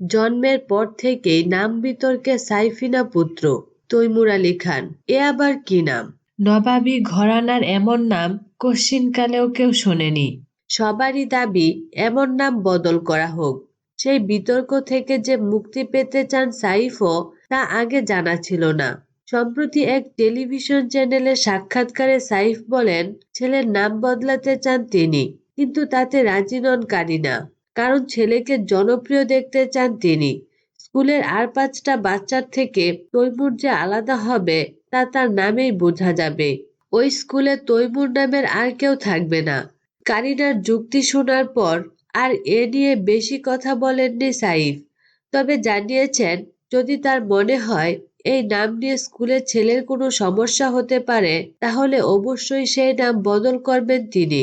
জন্মের পর থেকেই নাম বিতর্কে সাইফিনা পুত্র তৈমুর আলী খান। এ আবার কি নাম? নবাবী ঘরানার এমন নাম কশ্চিনকালেও কেউ শোনেনি। সবারই দাবি এমন নাম বদল করা হোক। সেই বিতর্ক থেকে যে মুক্তি পেতে চান সাইফও তা আগে জানা ছিল না। সম্প্রতি এক টেলিভিশন চ্যানেলে সাক্ষাৎকারে সাইফ বলেন ছেলের নাম বদলাতে চান তিনি কিন্তু তাতে রাজি নন কারিনা। কারণ ছেলেকে জনপ্রিয় দেখতে চান তিনি। স্কুলের আর পাঁচটা বাচ্চার থেকে তৈমুর যে আলাদা হবে, তা তার নামেই বোঝা যাবে। ওই স্কুলে তৈমুর নামের আর কেউ থাকবে না। কারিনার যুক্তি শোনার পর আর এ নিয়ে বেশি কথা বলেননি সাইফ। তবে জানিয়েছেন, যদি তার মনে হয় এই নাম নিয়ে স্কুলের ছেলের কোনো সমস্যা হতে পারে, তাহলে অবশ্যই সেই নাম বদল করবেন তিনি।